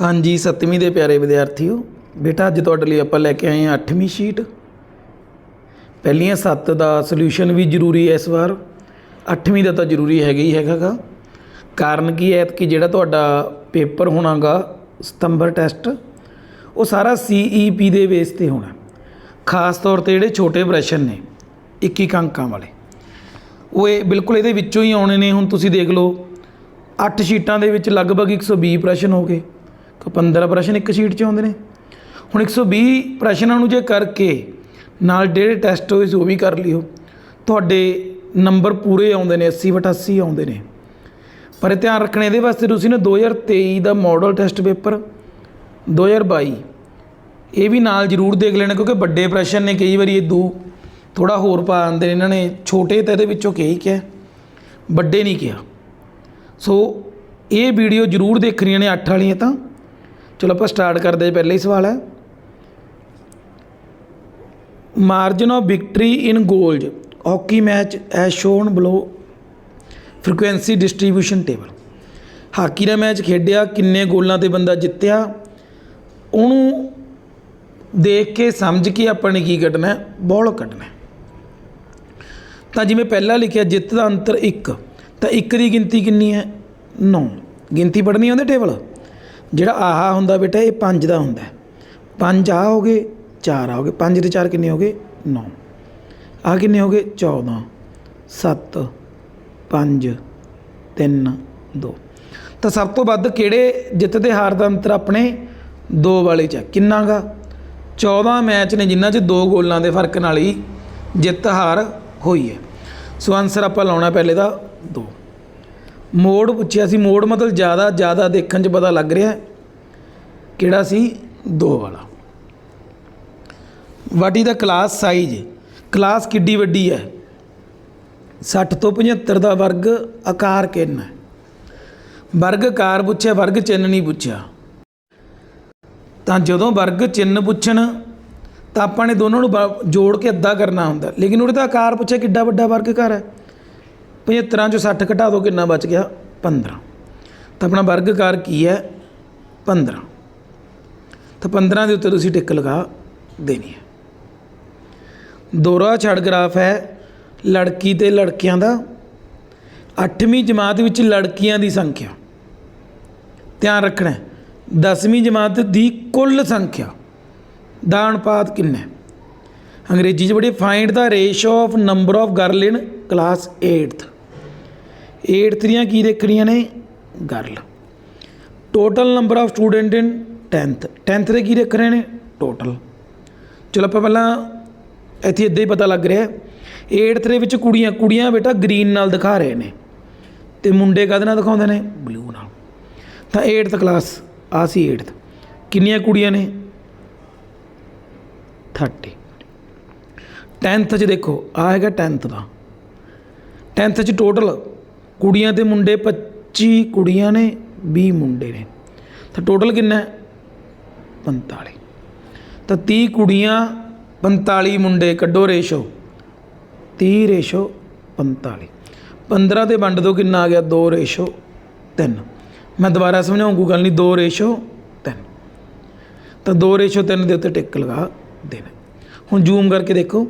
ਹਾਂਜੀ, ਸੱਤਵੀਂ ਦੇ ਪਿਆਰੇ ਵਿਦਿਆਰਥੀਓ, ਬੇਟਾ ਅੱਜ ਤੁਹਾਡੇ ਲਈ ਆਪਾਂ ਲੈ ਕੇ ਆਏ ਹਾਂ 8ਵੀਂ ਸ਼ੀਟ। ਪਹਿਲੀਆਂ 7 ਦਾ ਸੋਲੂਸ਼ਨ ਵੀ ਜ਼ਰੂਰੀ ਹੈ ਇਸ ਵਾਰ। 8ਵੀਂ ਦਾ ਤਾਂ ਜ਼ਰੂਰੀ ਹੈਗਾ ਹੀ ਹੈਗਾਗਾ। ਕਾਰਨ ਕੀ ਹੈ? ਕਿ ਜਿਹੜਾ ਤੁਹਾਡਾ ਪੇਪਰ ਹੋਣਾਗਾ, ਸਤੰਬਰ ਟੈਸਟ, ਉਹ ਸਾਰਾ CEP ਦੇ ਬੇਸ ਤੇ ਹੋਣਾ। ਖਾਸ ਤੌਰ ਤੇ ਜਿਹੜੇ ਛੋਟੇ ਪ੍ਰਸ਼ਨ ਨੇ 21 ਅੰਕਾਂ ਵਾਲੇ। ਉਹ ਇਹ ਬਿਲਕੁਲ ਇਹਦੇ ਵਿੱਚੋਂ ਹੀ ਆਉਣੇ ਨੇ, ਹੁਣ ਤੁਸੀਂ ਦੇਖ ਲਓ। 8 ਸ਼ੀਟਾਂ ਦੇ ਵਿੱਚ ਲਗਭਗ 120 ਪ੍ਰਸ਼ਨ ਹੋ ਗਏ ਤਾਂ 15 ਪ੍ਰਸ਼ਨ ਇੱਕ ਸ਼ੀਟ 'ਚ ਆਉਂਦੇ ਨੇ। ਹੁਣ 120 ਪ੍ਰਸ਼ਨਾਂ ਨੂੰ ਜੇ ਕਰਕੇ ਨਾਲ ਜਿਹੜੇ ਟੈਸਟ ਹੋਏ ਸੀ, ਉਹ ਵੀ ਕਰ ਲਿਓ। ਤੁਹਾਡੇ ਨੰਬਰ ਪੂਰੇ ਆਉਂਦੇ ਨੇ 80 88 ਆਉਂਦੇ ਨੇ। ਪਰ ਇਹ ਧਿਆਨ ਰੱਖਣਾ ਇਹਦੇ ਵਾਸਤੇ ਤੁਸੀਂ ਨਾ 2023 ਦਾ ਮਾਡਲ ਟੈਸਟ ਪੇਪਰ 2022 ਇਹ ਵੀ ਨਾਲ ਜ਼ਰੂਰ ਦੇਖ ਲੈਣਾ, ਕਿਉਂਕਿ ਵੱਡੇ ਪ੍ਰਸ਼ਨ ਨੇ, ਕਈ ਵਾਰੀ ਇਹ ਦੂ ਥੋੜਾ ਹੋਰ ਪਾ ਆਉਂਦੇ ਨੇ, ਇਹਨਾਂ ਨੇ ਛੋਟੇ ਤਾਂ ਇਹਦੇ ਵਿੱਚੋਂ ਕਹੀ ਕਿਹਾ, ਵੱਡੇ ਨਹੀਂ ਕਿਹਾ। ਸੋ ਇਹ ਵੀਡੀਓ ਜ਼ਰੂਰ ਦੇਖਣੀਆਂ ਨੇ 8 ਵਾਲੀਆਂ ਤਾਂ। ਚਲੋ ਆਪਾਂ ਸਟਾਰਟ ਕਰਦੇ ਹਾਂ ਪਹਿਲਾ ਹੀ ਸਵਾਲ ਹੈ margin of victory in gold hockey match as shown below frequency distribution table hockey the match ਖੇਡਿਆ, ਕਿੰਨੇ ਗੋਲਾਂ ਤੇ ਬੰਦਾ ਜਿੱਤਿਆ, ਉਹਨੂੰ ਦੇਖ ਕੇ ਸਮਝ ਕੇ ਆਪਾਂ ਨੇ ਕੀ ਕੱਢਣਾ ਬੋਲ ਕੱਢਣਾ ਤਾਂ ਜਿਵੇਂ ਪਹਿਲਾਂ ਲਿਖਿਆ, ਜਿੱਤ ਦਾ ਅੰਤਰ 1 ਤਾਂ 1 ਦੀ ਗਿਣਤੀ ਕਿੰਨੀ ਹੈ? 9 ਗਿਣਤੀ ਪੜ੍ਹਨੀ ਉਹਦੇ ਟੇਬਲ ਜਿਹੜਾ ਆਹਾ ਹੁੰਦਾ ਬੇਟਾ, ਇਹ 5 ਦਾ ਹੁੰਦਾ 5 ਆ ਹੋ ਗਏ 4 ਆ ਹੋ ਗਏ। 5 ਤੇ 4 ਕਿੰਨੇ ਹੋ ਗਏ? 9 ਆ ਕਿੰਨੇ ਹੋ ਗਏ? 14 7 5 3 2 ਤਾਂ ਸਭ ਤੋਂ ਵੱਧ ਕਿਹੜੇ ਜਿੱਤ ਤੇ ਹਾਰ ਦਾ ਅੰਤਰ ਆਪਣੇ ਦੋ ਵਾਲੇ ਚ ਹੈ? ਕਿੰਨਾਗਾ 14 ਮੈਚ ਨੇ ਜਿਨ੍ਹਾਂ 'ਚ ਦੋ ਗੋਲਾਂ ਦੇ ਫ਼ਰਕ ਨਾਲ ਹੀ ਜਿੱਤ ਹਾਰ ਹੋਈ ਹੈ। ਸੋ ਆਨਸਰ ਆਪਾਂ ਲਾਉਣਾ ਪਹਿਲੇ ਦਾ 2 ਮੋੜ ਪੁੱਛਿਆ ਸੀ, ਮੋੜ ਮਤਲਬ ਜ਼ਿਆਦਾ ਜ਼ਿਆਦਾ ਦੇਖਣ 'ਚ ਪਤਾ ਲੱਗ ਰਿਹਾ ਕਿਹੜਾ ਸੀ? ਦੋ ਵਾਲਾ। What is the class size class ਕਿੱਡੀ ਵੱਡੀ ਹੈ? 60 ਤੋਂ 75 ਦਾ ਵਰਗ ਆਕਾਰ ਕਿੰਨਾ ਹੈ? ਵਰਗ ਆਕਾਰ ਪੁੱਛਿਆ, ਵਰਗ ਚਿੰਨ੍ਹ ਨਹੀਂ ਪੁੱਛਿਆ। ਤਾਂ ਜਦੋਂ ਵਰਗ ਚਿੰਨ੍ਹ ਪੁੱਛਣ, ਤਾਂ ਆਪਾਂ ਨੇ ਦੋਨਾਂ ਨੂੰ ਬ- ਜੋੜ ਕੇ ਅੱਧਾ ਕਰਨਾ ਹੁੰਦਾ। ਲੇਕਿਨ ਉਹਦੇ ਤਾਂ ਆਕਾਰ ਪੁੱਛਿਆ ਕਿੱਡਾ ਵੱਡਾ ਵਰਗ ਘਰ ਹੈ? 75 ਚੋਂ 60 ਘਟਾ ਦਿਓ ਕਿੰਨਾ ਬਚ ਗਿਆ? 15 ਤਾਂ ਆਪਣਾ ਵਰਗ ਆਕਾਰ ਕੀ ਹੈ? 15 ਤਾਂ 15 ਦੇ ਉੱਤੇ ਤੁਸੀਂ ਟਿਕ ਲਗਾ ਦੇਣੀ ਹੈ। ਦੋਹਰਾ ਛੜ ਗ੍ਰਾਫ ਹੈ ਲੜਕੀ ਤੇ ਲੜਕਿਆਂ ਦਾ। 8ਵੀਂ ਜਮਾਤ ਵਿੱਚ ਲੜਕੀਆਂ ਦੀ ਸੰਖਿਆ। ਧਿਆਨ ਰੱਖਣਾ ਹੈ 10ਵੀਂ ਜਮਾਤ ਦੀ ਕੁੱਲ ਸੰਖਿਆ। ਦਾ ਅਨੁਪਾਤ ਕਿੰਨਾ ਹੈ? ਅੰਗਰੇਜ਼ੀ 'ਚ ਬੜੀ find the ratio of number of girl in class 8th 8th ਦੀਆਂ ਕੀ ਦੇਖਣੀਆਂ ਨੇ? Girl total number of student in 10th 10th ਦੇ ਕੀ ਦੇਖ ਰਹੇ ਨੇ? ਟੋਟਲ ਚਲੋ ਆਪਾਂ ਪਹਿਲਾਂ ਇੱਥੇ ਇੱਦਾਂ ਹੀ ਪਤਾ ਲੱਗ ਰਿਹਾ 8th ਦੇ ਵਿੱਚ ਕੁੜੀਆਂ ਕੁੜੀਆਂ ਬੇਟਾ ਗ੍ਰੀਨ ਨਾਲ ਦਿਖਾ ਰਹੇ ਨੇ। ਤੇ ਮੁੰਡੇ ਕਦ ਨਾਲ ਦਿਖਾਉਂਦੇ ਨੇ? ਬਲੂ ਨਾਲ। ਤਾਂ 8th ਕਲਾਸ ਆ ਸੀ 8th ਕਿੰਨੀਆਂ ਕੁੜੀਆਂ ਨੇ? 30 10th 'ਚ ਦੇਖੋ, ਆ ਹੈਗਾ 10th ਦਾ। 10th 'ਚ ਟੋਟਲ ਕੁੜੀਆਂ ਤੇ ਮੁੰਡੇ 25 ਕੁੜੀਆਂ ਨੇ 20 ਮੁੰਡੇ ਨੇ। ਤਾਂ ਟੋਟਲ ਕਿੰਨਾ ਹੈ? 45 ਤਾਂ 30 ਕੁੜੀਆਂ 45 ਮੁੰਡੇ, ਕੱਢੋ ਰੇਸ਼ੋ। 30 ਰੇਸ਼ੋ 45 15 ਤੇ ਵੰਡ ਦੋ, ਕਿੰਨਾ ਆ ਗਿਆ? 2 ਰੇਸ਼ੋ 3 ਮੈਂ ਦੁਬਾਰਾ ਸਮਝਾਉਂ ਗੱਲ ਨਹੀਂ 2 ਰੇਸ਼ੋ 3 ਤਾਂ 2 ਰੇਸ਼ੋ 3 ਦੇ ਉੱਤੇ ਟਿਕ ਲਗਾ ਦੇਣਾ। ਹੁਣ ਜ਼ੂਮ ਕਰਕੇ ਦੇਖੋ।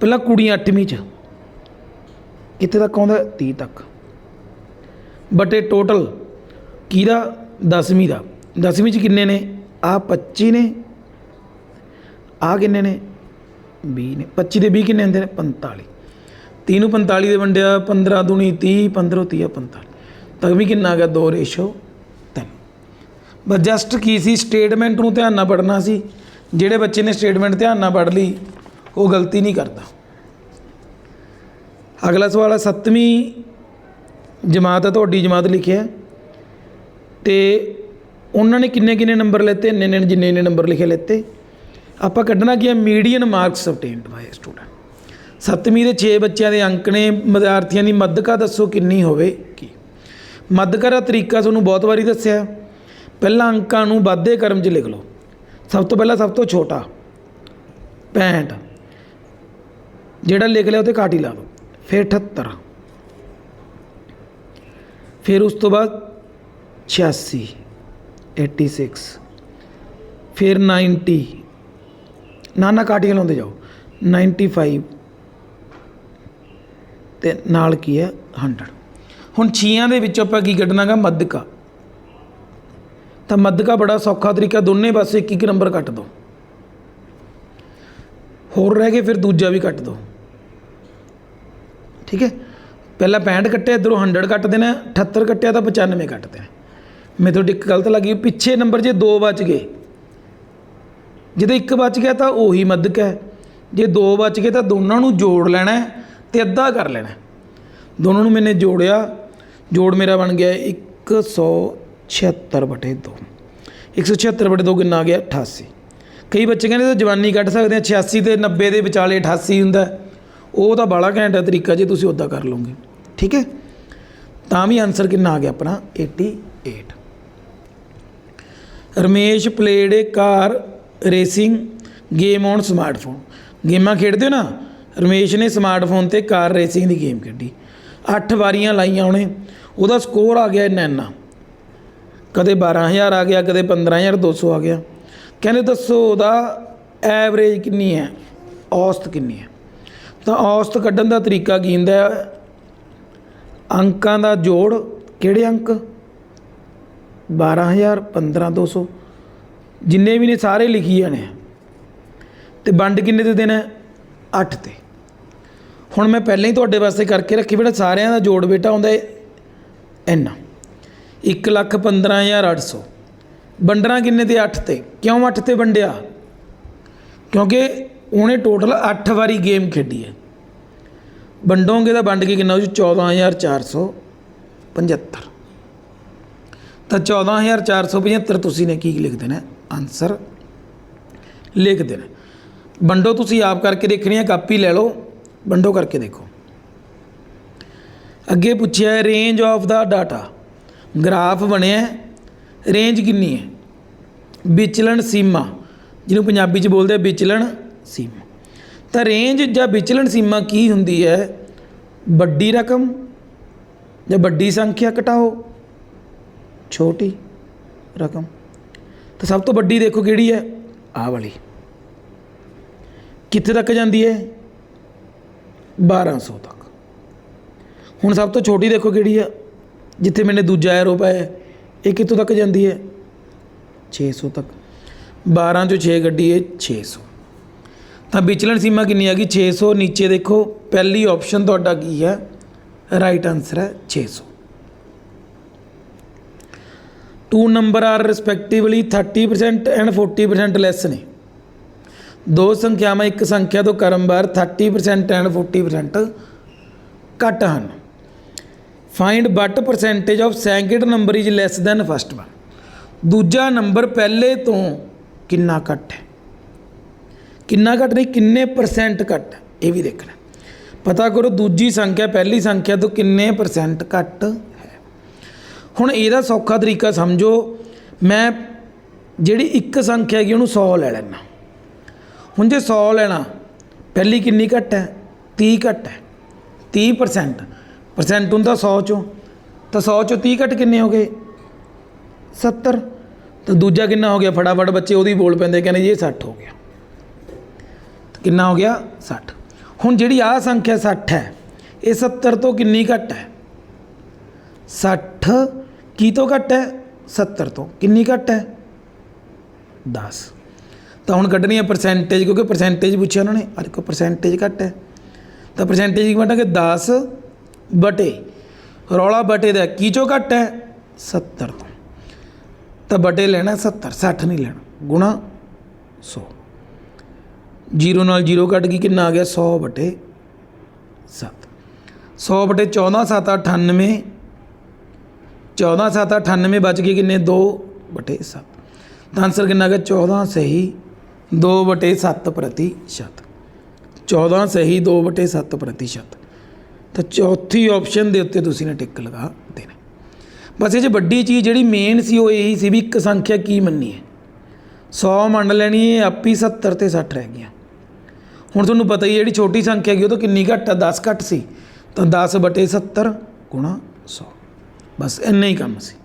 ਪਹਿਲਾਂ ਕੁੜੀਆਂ 8ਵੀਂ ਚ। ਕਿੱਥੇ ਤੱਕ ਆਉਂਦਾ 30 ਤੱਕ। ਬਟੇ ਟੋਟਲ ਕਿਹਦਾ? 10ਵੀਂ ਦਾ। 10ਵੀਂ ਚ ਕਿੰਨੇ ਨੇ? ਆ 25 ਨੇ। ਆ ਕਿੰਨੇ ਨੇ? 20 ਨੇ। 25 ਦੇ 20 ਕਿੰਨੇ ਹੁੰਦੇ ਨੇ? 45 30 ਨੂੰ 45 ਦੇ ਵੰਡਿਆ 15 ਦੁਨੀ 30 15 30 45 ਤਾਂ ਵੀ ਕਿੰਨਾ ਆ ਗਿਆ 2 ਰੇਸ਼ੋ 3 ਬਸ ਜਸਟ ਕੀ ਸੀ? ਸਟੇਟਮੈਂਟ ਨੂੰ ਧਿਆਨ ਨਾਲ ਪੜਨਾ ਸੀ। ਜਿਹੜੇ ਬੱਚੇ ਨੇ ਸਟੇਟਮੈਂਟ ਧਿਆਨ ਨਾਲ ਪੜ੍ਹ ਲਈ, ਉਹ ਗਲਤੀ ਨਹੀਂ ਕਰਦਾ। ਅਗਲਾ ਸਵਾਲ ਹੈ ਸੱਤਵੀਂ ਜਮਾਤ ਹੈ ਤੁਹਾਡੀ ਜਮਾਤ ਲਿਖਿਆ ਹੈ। ਤੇ ਉਹਨਾਂ ਨੇ ਕਿੰਨੇ ਕਿੰਨੇ ਨੰਬਰ ਲੈਤੇ? ਇੰਨੇ ਇੰਨੇ ਜਿੰਨੇ ਇੰਨੇ ਨੰਬਰ ਲਿਖੇ ਲੈਤੇ। ਆਪਾਂ ਕੱਢਣਾ ਕੀ ਹੈ? Median marks obtained by student ਸੱਤਵੀਂ ਦੇ 6 ਬੱਚਿਆਂ ਦੇ ਅੰਕ ਨੇ। ਵਿਦਿਆਰਥੀਆਂ ਦੀ ਮੱਧਕਾ ਦੱਸੋ ਕਿੰਨੀ ਹੋਵੇ? ਕੀ? ਮੱਧਕਾ ਦਾ ਤਰੀਕਾ ਤੁਹਾਨੂੰ ਬਹੁਤ ਵਾਰੀ ਦੱਸਿਆ। ਪਹਿਲਾਂ ਅੰਕਾਂ ਨੂੰ ਵਾਧੇ ਕਰਮ 'ਚ ਲਿਖ ਲਓ। ਸਭ ਤੋਂ ਪਹਿਲਾਂ ਸਭ ਤੋਂ ਛੋਟਾ। 65 ਜਿਹੜਾ ਲਿਖ ਲਿਆ ਉਹ ਤੇ ਕਾਟ ਲਾ ਦਿਓ। ਫਿਰ 78 ਫਿਰ ਉਸ ਤੋਂ ਬਾਅਦ 86 86 ਫਿਰ 90 ਨਾ ਨਾ ਕਾਟੀਆਂ ਲਾਉਂਦੇ ਜਾਓ 95 ਤੇ ਨਾਲ ਕੀ ਹੈ? 100 ਹੁਣ ਛੀਆਂ ਦੇ ਵਿੱਚੋਂ ਆਪਾਂ ਕੀ ਕੱਢਣਾਗਾ? ਮੱਧਕਾ। ਤਾਂ ਮੱਧਕਾ ਬੜਾ ਸੌਖਾ ਤਰੀਕਾ, ਦੋਨੇ ਪਾਸੇ ਇੱਕ ਇੱਕ ਨੰਬਰ ਕੱਟ ਦੋ। ਹੋਰ ਰਹਿ ਗਏ, ਫਿਰ ਦੂਜਾ ਵੀ ਕੱਟ ਦੋ। ਠੀਕ ਹੈ? ਪਹਿਲਾਂ 65 ਕੱਟਿਆ ਇਧਰੋਂ 100 ਕੱਟ ਦੇਣਾ 78 ਕੱਟਿਆ ਤਾਂ 95 ਕੱਟ ਦੇਣਾ ਮੇਰੇ ਤੋਂ ਇੱਕ ਗਲਤ ਲੱਗੀ, ਪਿੱਛੇ ਨੰਬਰ ਜੇ ਦੋ ਬਚ ਗਏ। ਜਦੋਂ ਇੱਕ ਬਚ ਗਿਆ ਤਾਂ ਉਹੀ ਮੱਧਕ ਹੈ। ਜੇ ਦੋ ਬਚ ਗਏ ਤਾਂ ਦੋਨਾਂ ਨੂੰ ਜੋੜ ਲੈਣਾ ਹੈ ਤੇ ਅੱਧਾ ਕਰ ਲੈਣਾ ਦੋਨਾਂ ਨੂੰ ਮੈਨੇ ਜੋੜਿਆ। ਜੋੜ ਮੇਰਾ ਬਣ ਗਿਆ 176 ਬਟੇ 2 176 ਬਟੇ 2 ਕਿੰਨਾ ਆ ਗਿਆ? 88 ਕਈ ਬੱਚੇ ਕਹਿੰਦੇ ਤਾਂ ਜਵਾਨੀ ਕੱਢ ਸਕਦੇ ਆ 86 ਤੇ 90 ਦੇ ਵਿਚਾਲੇ 88 ਹੁੰਦਾ ਉਹ ਤਾਂ ਬਾਲਾ ਘੈਂਟ ਤਰੀਕਾ, ਜੇ ਤੁਸੀਂ ਉਦਾਂ ਕਰ ਲਓਗੇ। ਠੀਕ ਹੈ? ਤਾਂ ਵੀ ਆਨਸਰ ਕਿੰਨਾ ਆ ਗਿਆ ਆਪਣਾ? 88 Ramesh played a car racing game on smartphone ਗੇਮਾਂ ਖੇਡਦੇ ਹੋ ਨਾ? ਰਮੇਸ਼ ਨੇ ਸਮਾਰਟਫੋਨ ਤੇ ਕਾਰ ਰੇਸਿੰਗ ਦੀ ਗੇਮ ਖੇਡੀ। 8 ਵਾਰੀਆਂ ਲਾਈਆਂ ਉਹਨੇ। ਉਹਦਾ ਸਕੋਰ ਆ ਗਿਆ ਇੰਨਾ ਇੰਨਾ। ਕਦੇ 12000 ਆ ਗਿਆ, ਕਦੇ 15200 ਆ ਗਿਆ। ਕਹਿੰਦੇ ਦੱਸੋ ਉਹਦਾ ਐਵਰੇਜ ਕਿੰਨੀ ਹੈ? ਔਸਤ ਕਿੰਨੀ ਹੈ? ਤਾਂ ਔਸਤ ਕੱਢਣ ਦਾ ਤਰੀਕਾ ਕੀ ਹੁੰਦਾ ਅੰਕਾਂ ਦਾ ਜੋੜ ਕਿਹੜੇ ਅੰਕ? 12000 15200 ਜਿੰਨੇ ਵੀ ਨੇ ਸਾਰੇ ਲਿਖੀ ਜਾਣੇ ਆ। ਤੇ ਵੰਡ ਕਿੰਨੇ ਤੇ ਦੇਣਾ? 8 ਤੇ। ਹੁਣ ਮੈਂ ਪਹਿਲਾਂ ਹੀ ਤੁਹਾਡੇ ਵਾਸਤੇ ਕਰਕੇ ਰੱਖੀ, ਬੇਟਾ ਸਾਰਿਆਂ ਦਾ ਜੋੜ ਬੇਟਾ ਹੁੰਦਾ ਹੈ ਇੰਨਾ 115800 ਵੰਡਣਾ ਕਿੰਨੇ ਤੇ? 8 ਤੇ। ਕਿਉਂ 8 ਤੇ ਵੰਡਿਆ? ਕਿਉਂਕਿ ਉਹਨੇ ਟੋਟਲ 8 ਵਾਰੀ ਗੇਮ ਖੇਡੀ ਹੈ। ਵੰਡੋਗੇ ਤਾਂ ਵੰਡ ਕੇ ਕਿੰਨਾ ਹੋ ਜੂ? 14475 ਤਾਂ 14475 ਤੁਸੀਂ ਨੇ ਕੀ ਲਿਖ ਦੇਣਾ? ਆਨਸਰ ਲਿਖ ਦੇਣਾ। ਵੰਡੋ ਤੁਸੀਂ ਆਪ ਕਰਕੇ ਦੇਖਣੀ ਹੈ, ਕਾਪੀ ਲੈ ਲਓ, ਵੰਡੋ ਕਰਕੇ ਦੇਖੋ। ਅੱਗੇ ਪੁੱਛਿਆ ਹੈ range of the data graph ਬਣਿਆ ਰੇਂਜ ਕਿੰਨੀ ਹੈ? ਵਿਚਲਣ ਸੀਮਾ, ਜਿਹਨੂੰ ਪੰਜਾਬੀ ਚ ਬੋਲਦੇ ਆ ਵਿਚਲਣ ਸੀਮਾ। ਤਾਂ ਰੇਂਜ ਜਾਂ ਵਿਚਲਣ ਸੀਮਾ ਕੀ ਹੁੰਦੀ ਹੈ? ਵੱਡੀ ਰਕਮ ਜਾਂ ਵੱਡੀ ਸੰਖਿਆ ਘਟਾਓ? ਛੋਟੀ ਰਕਮ। ਤਾਂ ਸਭ ਤੋਂ ਵੱਡੀ ਦੇਖੋ ਕਿਹੜੀ ਹੈ? ਆਹ ਵਾਲੀ। ਕਿੱਥੇ ਤੱਕ ਜਾਂਦੀ ਹੈ? 1200 ਤੱਕ। ਹੁਣ ਸਭ ਤੋਂ ਛੋਟੀ ਦੇਖੋ ਕਿਹੜੀ ਆ ਜਿੱਥੇ ਮੈਨੇ ਦੂਜਾ ਐਰੋ ਪਾਇਆ ਇਹ ਕਿੱਥੋਂ ਤੱਕ ਜਾਂਦੀ ਹੈ? 600 ਤੱਕ। 12 ਚੋਂ 6 ਗੱਡੀ ਹੈ 600 ਤਾਂ ਵਿਚਲਣ ਸੀਮਾ ਕਿੰਨੀ ਆ ਗਈ? 600 ਨੀਚੇ ਦੇਖੋ, ਪਹਿਲੀ ਆਪਸ਼ਨ ਤੁਹਾਡਾ ਕੀ ਹੈ? ਰਾਈਟ ਆਨਸਰ ਹੈ 600 two number are respectively 30% and 40% less ਨੇ। ਦੋ ਸੰਖਿਆਵਾਂ, ਇੱਕ ਸੰਖਿਆ ਤੋਂ ਕਰਮਵਾਰ 30% ਐਂਡ 40% ਘੱਟ ਹਨ। Find but percentage of second number is less than first one ਦੂਜਾ ਨੰਬਰ ਪਹਿਲੇ ਤੋਂ ਕਿੰਨਾ ਘੱਟ ਹੈ? ਕਿੰਨਾ ਘੱਟ ਨਹੀਂ, ਕਿੰਨੇ ਪਰਸੈਂਟ ਘੱਟ, ਇਹ ਵੀ ਦੇਖਣਾ। ਪਤਾ ਕਰੋ ਦੂਜੀ ਸੰਖਿਆ, ਪਹਿਲੀ ਸੰਖਿਆ ਤੋਂ ਕਿੰਨੇ ਪਰਸੈਂਟ ਘੱਟ ਹੈ। ਹੁਣ ਇਹਦਾ ਸੌਖਾ ਤਰੀਕਾ ਸਮਝੋ, ਮੈਂ ਜਿਹੜੀ ਇੱਕ ਸੰਖਿਆ ਹੈਗੀ, ਉਹਨੂੰ 100 ਲੈ ਲੈਣਾ ਹੁਣ ਜੇ 100 ਲੈਣਾ, ਪਹਿਲੀ ਕਿੰਨੀ ਘੱਟ ਹੈ? 30 ਘੱਟ ਹੈ। 30% ਪਰਸੈਂਟ ਹੁੰਦਾ 100 ਚੋਂ। ਤਾਂ 100 ਚੋਂ 30 ਘੱਟ ਕਿੰਨੇ ਹੋ ਗਏ? 70 ਤਾਂ ਦੂਜਾ ਕਿੰਨਾ ਹੋ ਗਿਆ? ਫਟਾਫਟ ਬੱਚੇ ਉਹਦੀ ਬੋਲ ਪੈਂਦੇ, ਕਹਿੰਦੇ ਜੀ ਇਹ 60 ਹੋ ਗਿਆ। ਕਿੰਨਾ ਹੋ ਗਿਆ? 60 ਹੁਣ ਜਿਹੜੀ ਆਹ ਸੰਖਿਆ 60 ਹੈ, ਇਹ 70 ਤੋਂ ਕਿੰਨੀ ਘੱਟ ਹੈ? 60 ਕੀ ਤੋਂ ਘੱਟ ਹੈ? 70 ਤੋਂ। ਕਿੰਨੀ ਘੱਟ ਹੈ? 10 ਤਾਂ ਹੁਣ ਕੱਢਣੀ ਹੈ ਪਰਸੈਂਟੇਜ ਕਿਉਂਕਿ ਪਰਸੈਂਟੇਜ ਪੁੱਛਿਆ ਉਹਨਾਂ ਨੇ ਆ ਦੇਖੋ ਪਰਸੈਂਟੇਜ ਘੱਟ ਹੈ। ਤਾਂ ਪਰਸੈਂਟੇਜ ਕੀ ਬਟਾਂਗੇ 10 ਬਟੇ। ਰੌਲਾ ਬਟੇ ਦਾ ਕੀ ਚੋਂ ਘੱਟ ਹੈ? 70 ਤੋਂ। ਤਾਂ ਬਟੇ ਲੈਣਾ 70 60 ਨਹੀਂ ਲੈਣਾ, ਗੁਣਾ 100 ਜ਼ੀਰੋ ਨਾਲ ਜ਼ੀਰੋ ਕੱਟ ਗਈ, ਕਿੰਨਾ ਆ ਗਿਆ? 100 ਬਟੇ 7 100 ਬਟੇ 14 7 98 14 7 98 ਬਚ ਗਏ ਕਿੰਨੇ? 2 ਬਟੇ 7 ਤਾਂ ਆਨਸਰ ਕਿੰਨਾ ਆ ਗਿਆ? 14 ਸਹੀ 2 ਬਟੇ 7 ਪ੍ਰਤੀਸ਼ਤ। 14 ਸਹੀ 2 ਬਟੇ 7 ਪ੍ਰਤੀਸ਼ਤ। ਤਾਂ ਚੌਥੀ ਆਪਸ਼ਨ ਦੇ ਉੱਤੇ ਤੁਸੀਂ ਨੇ ਟਿਕ ਲਗਾ ਦੇਣਾ। ਬਸ ਇਹ 'ਚ ਵੱਡੀ ਚੀਜ਼ ਜਿਹੜੀ ਮੇਨ ਸੀ, ਉਹ ਇਹੀ ਸੀ ਵੀ ਇੱਕ ਸੰਖਿਆ ਕੀ ਮੰਨੀ ਹੈ? 100 ਮੰਨ ਲੈਣੀ ਹੈ ਆਪੀ 70 ਤੇ 60 ਰਹਿ ਗਈਆਂ। ਹੁਣ ਤੁਹਾਨੂੰ ਪਤਾ ਹੀ ਜਿਹੜੀ ਛੋਟੀ ਸੰਖਿਆ ਹੈਗੀ ਉਹ ਤੋਂ ਕਿੰਨੀ ਘੱਟ ਆ 10 ਘੱਟ ਸੀ। ਤਾਂ 10 ਬਟੇ 70 ਗੁਣਾ 100 ਬਸ ਇੰਨਾ ਹੀ ਕੰਮ ਸੀ।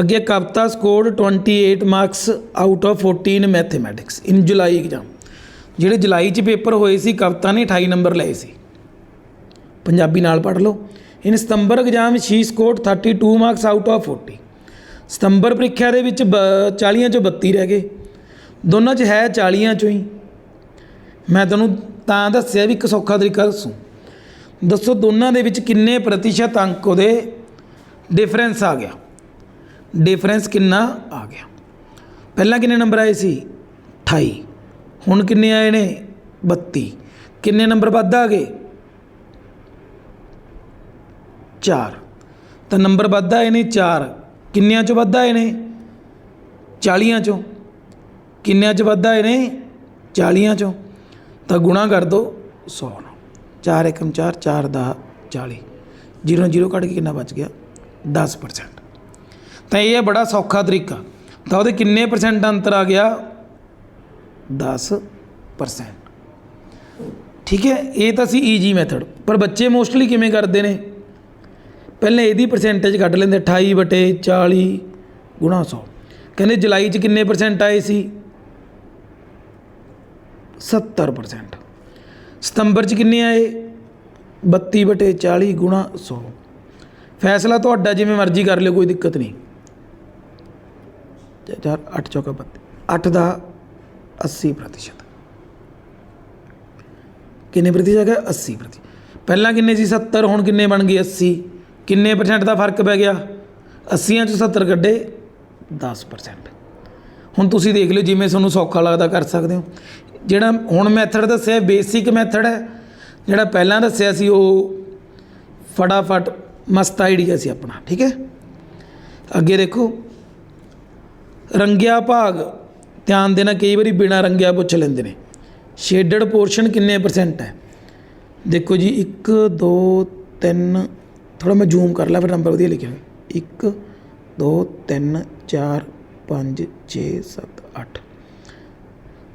ਅੱਗੇ Kavita scored 28 marks out of 14 in mathematics in July exam ਜਿਹੜੇ ਜੁਲਾਈ 'ਚ ਪੇਪਰ ਹੋਏ ਸੀ, ਕਵਿਤਾ ਨੇ 28 ਨੰਬਰ ਲਏ ਸੀ। ਪੰਜਾਬੀ ਨਾਲ ਪੜ੍ਹ ਲਓ। In September exam she scored 32 marks out of 40 ਸਤੰਬਰ ਪ੍ਰੀਖਿਆ ਦੇ ਵਿੱਚ 40 ਚੋਂ 32 ਰਹਿ ਗਏ। ਦੋਨਾਂ 'ਚ ਹੈ 40 ਚੋਂ ਹੀ। ਮੈਂ ਤੁਹਾਨੂੰ ਤਾਂ ਦੱਸਿਆ ਵੀ ਇੱਕ ਸੌਖਾ ਤਰੀਕਾ ਦੱਸੋ। ਦੱਸੋ ਦੋਨਾਂ ਦੇ ਵਿੱਚ ਕਿੰਨੇ ਪ੍ਰਤੀਸ਼ਤ ਅੰਕ ਉਹਦੇ ਡਿਫਰੈਂਸ ਆ ਗਿਆ। ਡਿਫਰੈਂਸ ਕਿੰਨਾ ਆ ਗਿਆ। ਪਹਿਲਾਂ ਕਿੰਨੇ ਨੰਬਰ ਆਏ ਸੀ? 28 ਹੁਣ ਕਿੰਨੇ ਆਏ ਨੇ? 32 ਕਿੰਨੇ ਨੰਬਰ ਵੱਧ ਆ ਗਏ? 4 ਤਾਂ ਨੰਬਰ ਵੱਧ ਆਏ ਨੇ 4 ਕਿੰਨਿਆਂ ਚੋਂ ਵੱਧ ਆਏ ਨੇ? 40 ਚੋਂ। ਕਿੰਨਿਆਂ ਚ ਵੱਧ ਆਏ ਨੇ 40 ਚੋਂ। ਤਾਂ ਗੁਣਾ ਕਰ ਦੋ 100 ਨਾਲ 4 ਏਕਮ 4 4 ਦਾ 40 0 0 ਕੱਢ ਕੇ ਕਿੰਨਾ ਬਚ ਗਿਆ? 10% ਤਾਂ ਇਹ ਹੈ ਬੜਾ ਸੌਖਾ ਤਰੀਕਾ। ਤਾਂ ਉਹਦੇ ਕਿੰਨੇ ਪਰਸੈਂਟ ਅੰਤਰ ਆ ਗਿਆ? 10% ਠੀਕ ਹੈ, ਇਹ ਤਾਂ ਸੀ ਈਜੀ ਮੈਥਡ ਪਰ ਬੱਚੇ ਮੋਸਟਲੀ ਕਿਵੇਂ ਕਰਦੇ ਨੇ? ਪਹਿਲੇ ਇਹਦੀ ਪਰਸੈਂਟੇਜ ਕੱਢ ਲੈਂਦੇ 28 ਬਟੇ 40 ਗੁਣਾ 100 ਕਹਿੰਦੇ ਜੁਲਾਈ 'ਚ ਕਿੰਨੇ ਪਰਸੈਂਟ ਆਏ ਸੀ? 70% ਸਤੰਬਰ 'ਚ ਕਿੰਨੇ ਆਏ? 32 ਬਟੇ 40 ਗੁਣਾ 100 ਫੈਸਲਾ ਤੁਹਾਡਾ, ਜਿਵੇਂ ਮਰਜ਼ੀ ਕਰ ਲਿਓ, ਕੋਈ ਦਿੱਕਤ ਨਹੀਂ। ਚਾਰ 8 ਚੌਕਾ 32 8 ਦਾ 80 ਪ੍ਰਤੀਸ਼ਤ। ਕਿੰਨੇ ਪ੍ਰਤੀਸ਼ਤ ਹੈ 80 ਪ੍ਰਤੀ ਪਹਿਲਾਂ ਕਿੰਨੇ ਸੀ? 70 ਹੁਣ ਕਿੰਨੇ ਬਣ ਗਏ? 80 ਕਿੰਨੇ ਪਰਸੈਂਟ ਦਾ ਫ਼ਰਕ ਪੈ ਗਿਆ? 80ਾਂ ਚੋਂ 70 ਕੱਢੇ 10% ਹੁਣ ਤੁਸੀਂ ਦੇਖ ਲਿਓ ਜਿਵੇਂ ਤੁਹਾਨੂੰ ਸੌਖਾ ਲੱਗਦਾ ਕਰ ਸਕਦੇ ਹੋ। ਜਿਹੜਾ ਹੁਣ ਮੈਥਡ ਦੱਸਿਆ ਬੇਸਿਕ ਮੈਥਡ ਹੈ। ਜਿਹੜਾ ਪਹਿਲਾਂ ਦੱਸਿਆ ਸੀ, ਉਹ ਫਟਾਫਟ ਮਸਤ ਆਈਡੀਆ ਸੀ ਆਪਣਾ, ਠੀਕ ਹੈ? ਅੱਗੇ ਦੇਖੋ, ਰੰਗਿਆ ਭਾਗ, ਧਿਆਨ ਦੇਣਾ ਕਈ ਵਾਰੀ ਬਿਨਾ ਰੰਗਿਆ ਪੁੱਛ ਲੈਂਦੇ ਨੇ। ਸ਼ੇਡਡ ਪੋਰਸ਼ਨ ਕਿੰਨੇ ਪਰਸੈਂਟ ਹੈ? ਦੇਖੋ ਜੀ 1 2 3 ਥੋੜਾ ਮੈਂ ਜ਼ੂਮ ਕਰ ਲਾ, ਫਿਰ ਨੰਬਰ ਵਧੀਆ ਲਿਖਿਆ 1 2 3 4 ਪੰਜ 6 7 8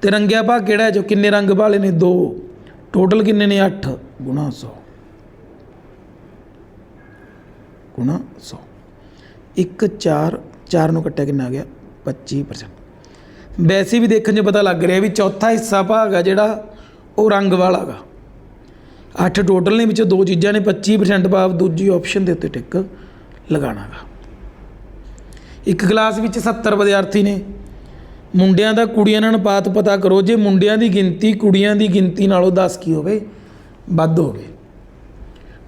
ਤੇ ਰੰਗਿਆ ਭਾਗ ਕਿਹੜਾ ਹੈ? ਜੋ ਕਿੰਨੇ ਰੰਗ ਵਾਲੇ ਨੇ? ਦੋ। ਟੋਟਲ ਕਿੰਨੇ ਨੇ? 8 ਗੁਣਾ 100 ਗੁਣਾ 100 1 4 4 ਨੂੰ ਕੱਟਿਆ ਕਿੰਨਾ ਆ ਗਿਆ? 25% ਵੈਸੇ ਵੀ ਦੇਖਣ 'ਚ ਪਤਾ ਲੱਗ ਰਿਹਾ ਵੀ ਚੌਥਾ ਹਿੱਸਾ ਭਾਗ ਆ ਜਿਹੜਾ ਉਹ ਰੰਗ ਵਾਲਾ ਗਾ। 8 ਟੋਟਲ ਨੇ, ਵਿੱਚੋਂ ਦੋ ਚੀਜ਼ਾਂ ਨੇ 25% ਭਾਵ ਦੂਜੀ ਆਪਸ਼ਨ ਦੇ ਉੱਤੇ ਟਿਕ ਲਗਾਉਣਾ ਗਾ। ਇੱਕ ਕਲਾਸ ਵਿੱਚ 70 ਵਿਦਿਆਰਥੀ ਨੇ। ਮੁੰਡਿਆਂ ਦਾ ਕੁੜੀਆਂ ਨਾਲ ਅਨੁਪਾਤ ਪਤਾ ਕਰੋ, ਜੇ ਮੁੰਡਿਆਂ ਦੀ ਗਿਣਤੀ ਕੁੜੀਆਂ ਦੀ ਗਿਣਤੀ ਨਾਲੋਂ 10 ਕੀ ਹੋਵੇ? ਵੱਧ ਹੋਵੇ।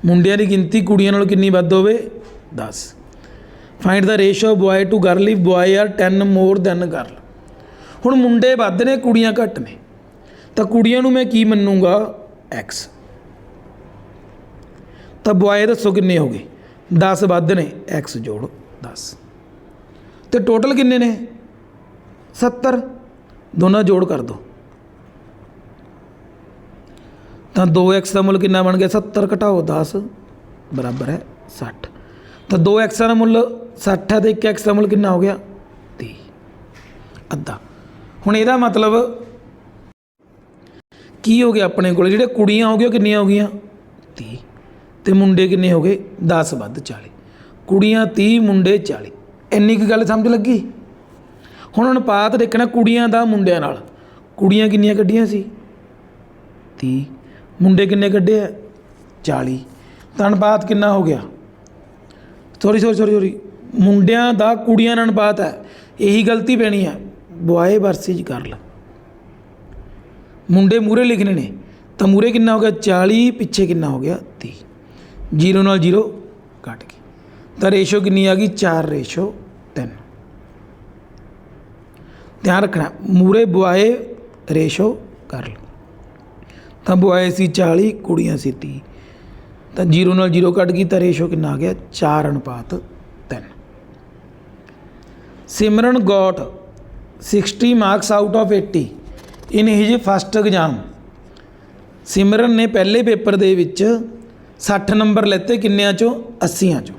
ਮੁੰਡਿਆਂ ਦੀ ਗਿਣਤੀ ਕੁੜੀਆਂ ਨਾਲੋਂ ਕਿੰਨੀ ਵੱਧ ਹੋਵੇ? 10 find the ratio boy to girl if boy are 10 more than girl ਹੁਣ ਮੁੰਡੇ ਵੱਧ ਨੇ, ਕੁੜੀਆਂ ਘੱਟ ਨੇ। ਤਾਂ ਕੁੜੀਆਂ ਨੂੰ ਮੈਂ ਕੀ ਮੰਨੂਗਾ? X ਤਾਂ ਬॉय ਦੱਸੋ ਕਿੰਨੇ ਹੋਗੇ 10 ਵੱਧ ਨੇ, x ਜੋੜੋ 10 ਤੇ ਟੋਟਲ ਕਿੰਨੇ ਨੇ? 70 ਦੋਨਾਂ ਜੋੜ ਕਰ ਦੋ। ਤਾਂ 2x ਦਾ ਮੁੱਲ ਕਿੰਨਾ ਬਣ ਗਿਆ? 70 ਘਟਾਓ 10 ਬਰਾਬਰ ਹੈ 60 ਤਾਂ 2x ਦਾ ਮੁੱਲ 60 ਹੈ ਤੇ 1x ਦਾ ਮੁੱਲ ਕਿੰਨਾ ਹੋ ਗਿਆ? 30 ਅੱਧਾ। ਹੁਣ ਇਹਦਾ ਮਤਲਬ ਕੀ ਹੋ ਗਿਆ ਆਪਣੇ ਕੋਲ? ਜਿਹੜੇ ਕੁੜੀਆਂ ਹੋ ਗਈਆਂ, ਉਹ ਕਿੰਨੀਆਂ ਹੋ ਗਈਆਂ? 30 ਤੇ ਮੁੰਡੇ ਕਿੰਨੇ ਹੋ ਗਏ? 10 ਵੱਧ 40 ਕੁੜੀਆਂ 30 ਮੁੰਡੇ 40 ਇੰਨੀ ਕੁ ਗੱਲ ਸਮਝ ਲੱਗੀ? ਹੁਣ ਅਨੁਪਾਤ ਦੇਖਣਾ ਕੁੜੀਆਂ ਦਾ ਮੁੰਡਿਆਂ ਨਾਲ। ਕੁੜੀਆਂ ਕਿੰਨੀਆਂ ਕੱਢੀਆਂ ਸੀ? 30 ਮੁੰਡੇ ਕਿੰਨੇ ਕੱਢੇ ਆ? 40 ਤਾਂ ਅਨੁਪਾਤ ਕਿੰਨਾ ਹੋ ਗਿਆ? ਸੌਰੀ ਸੌਰੀ ਸੌਰੀ ਸੌਰੀ ਮੁੰਡਿਆਂ ਦਾ ਕੁੜੀਆਂ ਨਾਲ ਅਨੁਪਾਤ ਹੈ। ਇਹੀ ਗਲਤੀ ਪੈਣੀ ਹੈ ਬੁਆਏ ਵਰਸੇਜ ਗਰਲ ਮੁੰਡੇ ਮੂਰੇ ਲਿਖਣੇ ਨੇ। ਤਾਂ ਮੂਰੇ ਕਿੰਨਾ ਹੋ ਗਿਆ? 40 ਪਿੱਛੇ ਕਿੰਨਾ ਹੋ ਗਿਆ? 30 0 ਨਾਲ ਜੀਰੋ ਕੱਟ ਕੇ। ਤਾਂ ਰੇਸ਼ੋ ਕਿੰਨੀ ਆ ਗਈ? 4 ਰੇਸ਼ੋ 3 ਧਿਆਨ ਰੱਖਣਾ ਮੂਰੇ ਬੁਆਏ ਰੇਸ਼ੋ ਕਰ ਲਓ। ਤਾਂ ਬੁਆਏ ਸੀ 40 ਕੁੜੀਆਂ ਸੀ 30 ਤਾਂ 0 ਨਾਲ 0 ਕੱਟ ਗਈ ਤਾਂ ਰੇਸ਼ੋ ਕਿੰਨਾ ਆ ਗਿਆ? 4 ਅਨੁਪਾਤ 3 Simran got 60 marks out of 80 in his first exam Simran ਨੇ ਪਹਿਲੇ ਪੇਪਰ ਦੇ ਵਿੱਚ 60 ਨੰਬਰ ਲੈਤੇ ਕਿੰਨਿਆਂ ਚੋਂ? 80ਆਂ ਚੋਂ।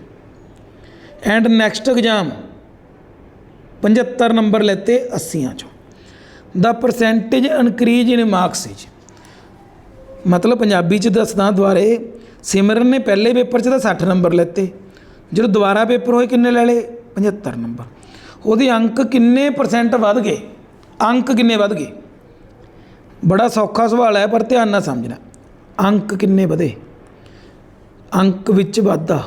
ਐਂਡ ਨੈਕਸਟ ਐਗਜ਼ਾਮ 75 ਨੰਬਰ ਲੈਤੇ 80ਆਂ ਚੋਂ। The percentage increase in marks is ਮਤਲਬ ਪੰਜਾਬੀ ਚ ਦੱਸਦਾ ਦੁਆਰੇ, ਸਿਮਰਨ ਨੇ ਪਹਿਲੇ ਪੇਪਰ 'ਚ ਤਾਂ 60 ਨੰਬਰ ਲੈਤੇ। ਜਦੋਂ ਦੁਬਾਰਾ ਪੇਪਰ ਹੋਏ ਕਿੰਨੇ ਲੈ ਲਏ? 75 ਨੰਬਰ ਉਹਦੇ ਅੰਕ ਕਿੰਨੇ ਪਰਸੈਂਟ ਵੱਧ ਗਏ? ਅੰਕ ਕਿੰਨੇ ਵੱਧ ਗਏ? ਬੜਾ ਸੌਖਾ ਸਵਾਲ ਹੈ, ਪਰ ਧਿਆਨ ਨਾਲ ਸਮਝਣਾ। ਅੰਕ ਕਿੰਨੇ ਵਧੇ? ਅੰਕ ਵਿੱਚ ਵਾਧਾ।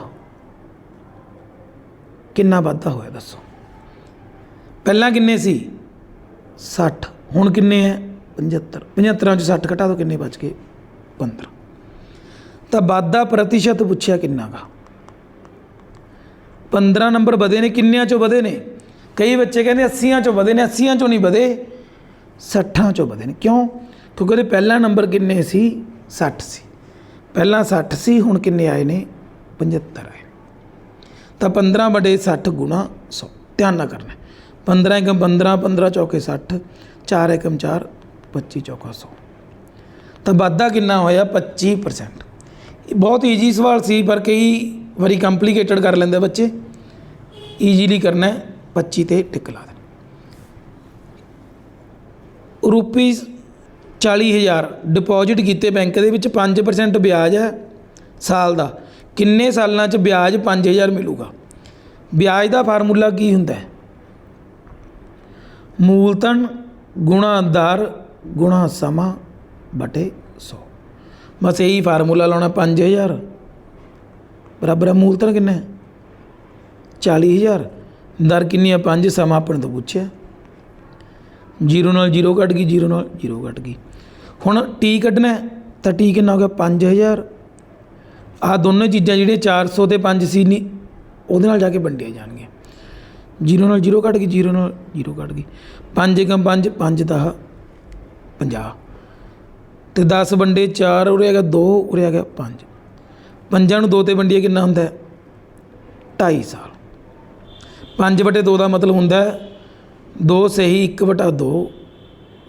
ਕਿੰਨਾ ਵਾਧਾ ਹੋਇਆ ਦੱਸੋ? ਪਹਿਲਾਂ ਕਿੰਨੇ ਸੀ? 60 ਹੁਣ ਕਿੰਨੇ ਹੈ? 75 75 ਚੋਂ 60 ਘਟਾ ਦਿਓ, ਕਿੰਨੇ ਬਚ ਗਏ? 15 ਤਾਂ ਵਾਧਾ ਪ੍ਰਤੀਸ਼ਤ ਪੁੱਛਿਆ ਕਿੰਨਾ ਗਾ? 15 ਨੰਬਰ ਵਧੇ ਨੇ, ਕਿੰਨਿਆਂ ਚੋਂ ਵਧੇ ਨੇ? ਕਈ ਬੱਚੇ ਕਹਿੰਦੇ 80ਾਂ ਚੋਂ ਵਧੇ ਨੇ 80ਾਂ ਚੋਂ ਨਹੀਂ ਵਧੇ। 60ਾਂ ਚੋਂ ਵਧੇ ਨੇ। ਕਿਉਂ? ਕਿਉਂਕਿ ਉਹਦੇ ਪਹਿਲਾ ਨੰਬਰ ਕਿੰਨੇ ਸੀ? 60 ਸੀ। ਪਹਿਲਾਂ 60 ਸੀ, ਹੁਣ ਕਿੰਨੇ ਆਏ ਨੇ? 75 ਆਏ। ਤਾਂ 15 ਬਟੇ 60 ਗੁਣਾ 100 ਧਿਆਨ ਨਾਲ ਕਰਨਾ 15 ਏਕਮ 15 15 ਚੌਕੇ 60 4 ਏਕਮ 4 25 ਚੌਕਾ 100 ਤਾਂ ਵਾਧਾ ਕਿੰਨਾ ਹੋਇਆ? 25% ਇਹ ਬਹੁਤ ਈਜੀ ਸਵਾਲ ਸੀ, ਪਰ ਕਈ ਵਾਰੀ ਕੰਪਲਿਕੇਟਡ ਕਰ ਲੈਂਦੇ ਬੱਚੇ। ਈਜ਼ੀਲੀ ਕਰਨਾ ਹੈ 25 ਤੇ ਟਿਕ ਲਾ ਦੇਣਾ। ਰੁਪੀਸ 40000 ਡਿਪੋਜ਼ਿਟ ਕੀਤੇ ਬੈਂਕ ਦੇ ਵਿੱਚ 5% ਵਿਆਜ ਹੈ ਸਾਲ ਦਾ। ਕਿੰਨੇ ਸਾਲਾਂ 'ਚ ਵਿਆਜ 5000 ਮਿਲੂਗਾ? ਵਿਆਜ ਦਾ ਫਾਰਮੂਲਾ ਕੀ ਹੁੰਦਾ ਹੈ? ਮੂਲਧਨ ਗੁਣਾ ਦਰ ਗੁਣਾ ਸਮਾਂ ਬਟੇ 100 ਬਸ ਇਹੀ ਫਾਰਮੂਲਾ ਲਾਉਣਾ 5000 ਬਰਾਬਰ ਹੈ, ਮੂਲਧਨ ਕਿੰਨਾ ਹੈ? 40000 ਦਰ ਕਿੰਨੀ ਹੈ? 5 ਸਮਾਂ ਆਪਣੇ ਤੋਂ ਪੁੱਛਿਆ। ਜੀਰੋ ਨਾਲ ਜੀਰੋ ਕੱਟ ਗਈ, ਜੀਰੋ ਨਾਲ ਜੀਰੋ ਕੱਟ ਗਈ। ਹੁਣ ਟੀ ਕੱਢਣਾ ਤਾਂ ਟੀ ਕਿੰਨਾ ਹੋ ਗਿਆ? 5000 ਆਹ ਦੋਨੋਂ ਚੀਜ਼ਾਂ ਜਿਹੜੀਆਂ 400 ਤੇ 5 ਸੀ ਨਹੀਂ ਉਹਦੇ ਨਾਲ ਜਾ ਕੇ ਵੰਡੀਆਂ ਜਾਣਗੀਆਂ। ਜੀਰੋ ਨਾਲ ਜੀਰੋ ਕੱਟ ਗਈ, ਜੀਰੋ ਨਾਲ ਜੀਰੋ ਕੱਟ ਗਈ। 5 ਏਕਮ 5 5 ਦਸ 50 ਤੇ 10 ਵੰਡੇ 4 ਉਰੇ ਆ ਗਿਆ 2 ਉਰੇ ਹੈਗਾ ਗਿਆ 5 ਪੰਜਾਂ ਨੂੰ 2 ਤੇ ਵੰਡੀਏ ਕਿੰਨਾ ਹੁੰਦਾ? ਹੈ 2.5 ਸਾਲ। 5 ਵਟੇ 2 ਦਾ ਮਤਲਬ ਹੁੰਦਾ ਹੈ 2 ਸਹੀ 1 ਵਟਾ 2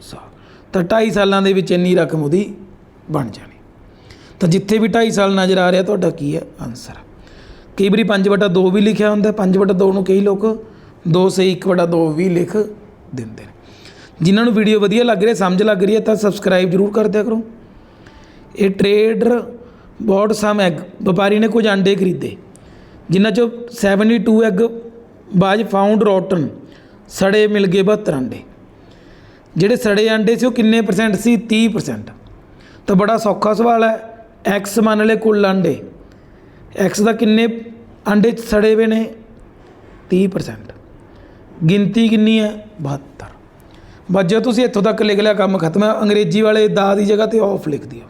ਸਾਲ। ਤਾਂ 2.5 ਸਾਲਾਂ ਦੇ ਵਿੱਚ ਇੰਨੀ ਰਕਮ ਉਹਦੀ ਬਣ ਜਾਣੀ। ਤਾਂ ਜਿੱਥੇ ਵੀ 2.5 ਸਾਲ ਨਜ਼ਰ ਆ ਰਿਹਾ, ਤੁਹਾਡਾ ਕੀ ਹੈ ਆਨਸਰ ਕਈ ਵਾਰੀ 5 ਵਟਾ 2 ਵੀ ਲਿਖਿਆ ਹੁੰਦਾ 5 ਵਟਾ 2 ਨੂੰ ਕਈ ਲੋਕ 2 ਸਹੀ 1 ਵਟਾ 2 ਵੀ ਲਿਖ ਦਿੰਦੇ ਨੇ। ਜਿਨ੍ਹਾਂ ਨੂੰ ਵੀਡੀਓ ਵਧੀਆ ਲੱਗ ਰਹੀ, ਸਮਝ ਲੱਗ ਰਹੀ ਹੈ, ਤਾਂ ਸਬਸਕ੍ਰਾਈਬ ਜ਼ਰੂਰ ਕਰ ਦਿਆ ਕਰੋ। ਇਹ ਟ੍ਰੇਡਰ ਬੋਟ ਸਮ ਐਗ ਵਪਾਰੀ ਨੇ ਕੁਝ ਅੰਡੇ ਖਰੀਦੇ। ਜਿਨ੍ਹਾਂ ਚੋਂ 72 ਐਗ ਬਾਜ ਫਾਊਂਡ ਰੋਟਨ ਸੜੇ ਮਿਲ ਗਏ 72 ਅੰਡੇ। ਜਿਹੜੇ ਸੜੇ ਅੰਡੇ ਸੀ, ਉਹ ਕਿੰਨੇ ਪਰਸੈਂਟ ਸੀ? 30% ਤਾਂ ਬੜਾ ਸੌਖਾ ਸਵਾਲ ਹੈ। X ਮੰਨ ਲਏ ਕੁੱਲ ਅੰਡੇ। X ਦਾ ਕਿੰਨੇ ਅੰਡੇ ਸੜੇ ਹੋਏ ਨੇ? 30% ਗਿਣਤੀ ਕਿੰਨੀ ਹੈ? 72 ਬਸ ਜੇ ਤੁਸੀਂ ਇੱਥੋਂ ਤੱਕ ਲਿਖ ਲਿਆ, ਕੰਮ ਖਤਮ ਹੈ। ਅੰਗਰੇਜ਼ੀ ਵਾਲੇ ਦਾ ਦੀ ਜਗ੍ਹਾ ਤੇ ਆਫ ਲਿਖ ਦਿਓ।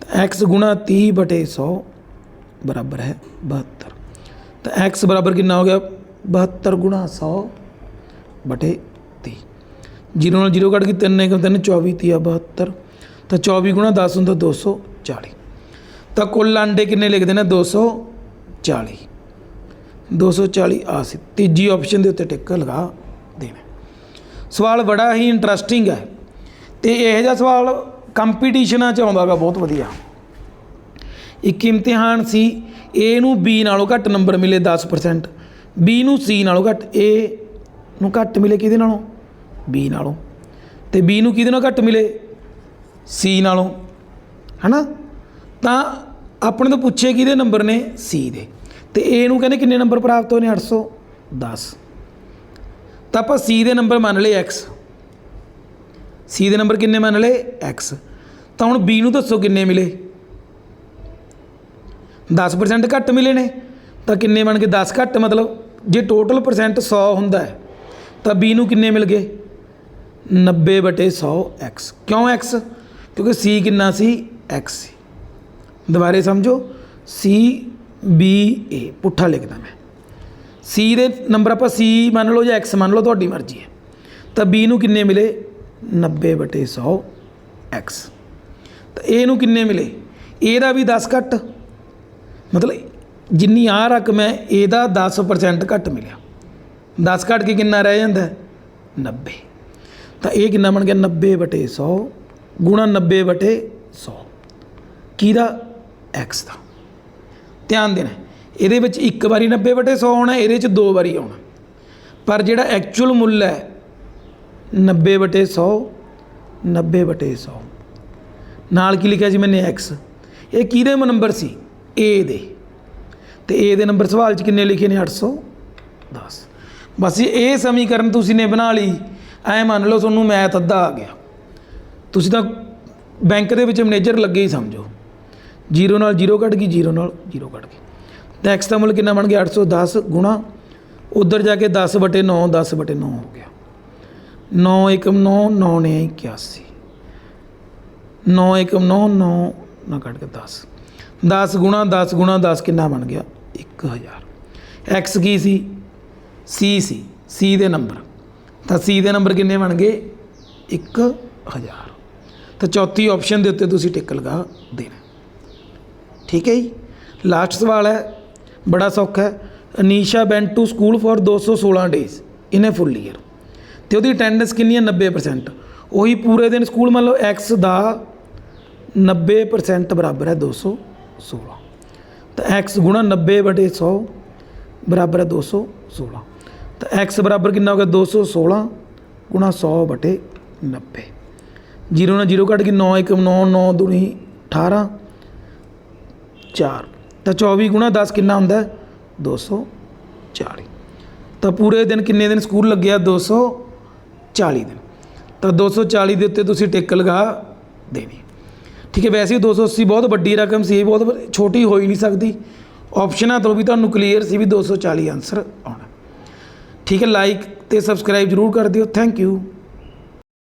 ਤਾਂ x ਗੁਣਾ 30 ਬਟੇ 100 ਬਰਾਬਰ ਹੈ 72 ਤਾਂ x ਬਰਾਬਰ ਕਿੰਨਾ ਹੋ ਗਿਆ? 72 ਗੁਣਾ 100 ਬਟੇ 30 ਜ਼ੀਰੋ ਨਾਲ ਜ਼ੀਰੋ ਕੱਢ ਕੇ 3 ਏਕਮ 3 24 ਤੀਆ 72 ਤਾਂ 24 ਗੁਣਾ 10 ਹੁੰਦਾ 240 ਤਾਂ ਕੁੱਲ ਅੰਡੇ ਕਿੰਨੇ ਲਿਖਦੇ ਨੇ? 240 240 ਆ ਸੀ। ਤੀਜੀ ਆਪਸ਼ਨ ਦੇ ਉੱਤੇ ਟਿਕ ਲਗਾ ਦੇਣਾ। ਸਵਾਲ ਬੜਾ ਹੀ ਇੰਟਰਸਟਿੰਗ ਹੈ। ਤੇ ਇਹੋ ਜਿਹਾ ਸਵਾਲ ਕੰਪੀਟੀਸ਼ਨਾਂ 'ਚ ਆਉਂਦਾਗਾ ਬਹੁਤ ਵਧੀਆ। ਇੱਕ ਇਮਤਿਹਾਨ ਸੀ, A ਨੂੰ B ਨਾਲੋਂ ਘੱਟ ਨੰਬਰ ਮਿਲੇ 10% B ਨੂੰ C ਨਾਲੋਂ ਘੱਟ, A ਨੂੰ ਘੱਟ ਮਿਲੇ ਕਿਹਦੇ ਨਾਲੋਂ? B ਨਾਲੋਂ। ਤੇ B ਨੂੰ ਕਿਹਦੇ ਨਾਲ ਘੱਟ ਮਿਲੇ? ਸੀ ਨਾਲੋਂ, ਹਨਾ? ਤਾਂ ਆਪਣੇ ਤੋਂ ਪੁੱਛੇ ਕਿਹਦੇ ਨੰਬਰ ਨੇ? ਸੀ ਦੇ। ਤੇ A ਨੂੰ ਕਹਿੰਦੇ ਕਿੰਨੇ ਨੰਬਰ ਪ੍ਰਾਪਤ ਹੋਏ ਨੇ? 810 ਤਾਂ ਆਪਾਂ ਸੀ ਦੇ ਨੰਬਰ ਮੰਨ ਲਏ x ਸੀ ਦੇ ਨੰਬਰ ਕਿੰਨੇ ਮੰਨ ਲਏ? X ਤਾਂ ਹੁਣ B ਨੂੰ ਦੱਸੋ ਕਿੰਨੇ ਮਿਲੇ? 10% ਘੱਟ ਮਿਲੇ ਨੇ। ਤਾਂ ਕਿੰਨੇ ਬਣ ਗਏ? 10 ਘੱਟ ਮਤਲਬ ਜੇ ਟੋਟਲ ਪਰਸੈਂਟ 100 ਹੁੰਦਾ ਹੈ, ਤਾਂ B ਨੂੰ ਕਿੰਨੇ ਮਿਲ ਗਏ? 90 ਬਟੇ 100 x ਕਿਉਂ x? ਕਿਉਂਕਿ C ਕਿੰਨਾ ਸੀ? X ਸੀ। ਦੁਬਾਰੇ ਸਮਝੋ। C, B, A, ਪੁੱਠਾ ਲਿਖਦਾ ਮੈਂ। C ਦੇ ਨੰਬਰ ਆਪਾਂ C ਮੰਨ ਲਓ ਜਾਂ X ਮੰਨ ਲਓ, ਤੁਹਾਡੀ ਮਰਜ਼ੀ ਹੈ। ਤਾਂ B ਨੂੰ ਕਿੰਨੇ ਮਿਲੇ? 90 ਬਟੇ 100 X ਤਾਂ A ਨੂੰ ਕਿੰਨੇ ਮਿਲੇ? A ਦਾ ਵੀ 10 ਘੱਟ। ਮਤਲਬ ਜਿੰਨੀ ਆ ਰਕਮ ਹੈ ਇਹਦਾ 10% ਘੱਟ ਮਿਲਿਆ। 10 ਘੱਟ ਕੇ ਕਿੰਨਾ ਰਹਿ ਜਾਂਦਾ? ਹੈ? 90 ਤਾਂ ਇਹ ਕਿੰਨਾ ਬਣ ਗਿਆ? 90 ਬਟੇ 100 ਗੁਣਾ 90 ਬਟੇ 100 ਕਿਹਦਾ? X ਦਾ। ਧਿਆਨ ਦੇਣਾ, ਇਹਦੇ ਵਿੱਚ ਇੱਕ ਵਾਰੀ 90 ਬਟੇ 100 ਆਉਣਾ, ਇਹਦੇ 'ਚ ਦੋ ਵਾਰੀ ਆਉਣਾ। ਪਰ ਜਿਹੜਾ ਐਕਚੁਅਲ ਮੁੱਲ ਹੈ 90 ਬਟੇ 100 90 ਬਟੇ 100 ਨਾਲ ਕੀ ਲਿਖਿਆ ਸੀ ਮੈਨੇ? X ਇਹ ਕਿਹਦੇ ਨੰਬਰ ਸੀ? A ਦੇ। ਤੇ a ਦੇ ਨੰਬਰ ਸਵਾਲ 'ਚ ਕਿੰਨੇ ਲਿਖੇ ਨੇ? 810 10 ਬਸ ਇਹ ਸਮੀਕਰਨ ਤੁਸੀਂ ਨੇ ਬਣਾ ਲਈ। ਐ ਮੰਨ ਲਓ ਤੁਹਾਨੂੰ ਮੈਥ ਅੱਧਾ ਆ ਗਿਆ। ਤੁਸੀਂ ਤਾਂ ਬੈਂਕ ਦੇ ਵਿੱਚ ਮੈਨੇਜਰ ਲੱਗੇ ਹੀ ਸਮਝੋ। ਜੀਰੋ ਨਾਲ ਜੀਰੋ ਕੱਟ ਗਈ, ਜੀਰੋ ਨਾਲ ਜੀਰੋ ਕੱਟ ਗਈ। ਤਾਂ x ਦਾ ਮੁੱਲ ਕਿੰਨਾ ਬਣ ਗਿਆ? 810 ਗੁਣਾ। ਉਧਰ ਜਾ ਕੇ 10 ਬਟੇ 9 10 ਬਟੇ 9 ਹੋ ਗਿਆ। 9 ਏਕਮ 9 9 ਨੇ 81 9 ਏਕਮ 9 9 ਨਾ ਕੱਟ ਕੇ 10 10 ਗੁਣਾ 10 ਗੁਣਾ 10 ਕਿੰਨਾ ਬਣ ਗਿਆ? 1000 x ਕੀ ਸੀ? C ਸੀ। C ਦੇ ਨੰਬਰ। ਤਾਂ c ਦੇ ਨੰਬਰ ਕਿੰਨੇ ਬਣ ਗਏ? 1000 ਤਾਂ ਚੌਥੀ ਆਪਸ਼ਨ ਦੇ ਉੱਤੇ ਤੁਸੀਂ ਟਿਕ ਲਗਾ ਦੇਣਾ। ਠੀਕ ਹੈ ਜੀ? ਲਾਸਟ ਸਵਾਲ ਹੈ, ਬੜਾ ਸੌਖਾ ਹੈ। Anisha went to school for 216 days in a full year ਤੇ ਉਹਦੀ ਅਟੈਂਡੈਂਸ ਕਿੰਨੀ ਹੈ? 90% ਉਹੀ ਪੂਰੇ ਦਿਨ ਸਕੂਲ ਮੰਨ ਲਓ, x ਦਾ 90% ਬਰਾਬਰ ਹੈ 216 ਤਾਂ x ਗੁਣਾ 90 ਬਟੇ 100 ਬਰਾਬਰ ਹੈ 216 ਤਾਂ x ਬਰਾਬਰ ਕਿੰਨਾ ਹੋ ਗਿਆ? 216 ਗੁਣਾ 100 ਬਟੇ 90 ਜ਼ੀਰੋ ਨਾਲ ਜ਼ੀਰੋ ਕੱਟ ਕੇ 9 ਇੱਕ 9 9 ਦੁਨੀ 18 4 ਤਾਂ 24 ਗੁਣਾ 10 ਕਿੰਨਾ ਹੁੰਦਾ? ਹੈ? 240 ਤਾਂ ਪੂਰੇ ਦਿਨ ਕਿੰਨੇ ਦਿਨ ਸਕੂਲ ਲੱਗਿਆ? 240 ਦਿਨ। ਤਾਂ 240 ਦੇ ਉੱਤੇ ਤੁਸੀਂ ਟਿਕ ਲਗਾ ਦੇਣੀ। ਠੀਕ ਹੈ, ਵੈਸੇ ਹੀ 280 ਬਹੁਤ ਵੱਡੀ ਰਕਮ ਸੀ, ਇਹ ਬਹੁਤ ਵ- ਛੋਟੀ ਹੋ ਹੀ ਨਹੀਂ ਸਕਦੀ। ਆਪਸ਼ਨਾਂ ਤੋਂ ਵੀ ਤੁਹਾਨੂੰ ਕਲੀਅਰ ਸੀ ਵੀ 240 ਆਨਸਰ ਆਉਣਾ। ਠੀਕ ਹੈ ਲਾਈਕ ਤੇ ਸਬਸਕ੍ਰਾਈਬ ਜਰੂਰ ਕਰ ਦਿਓ। Thank you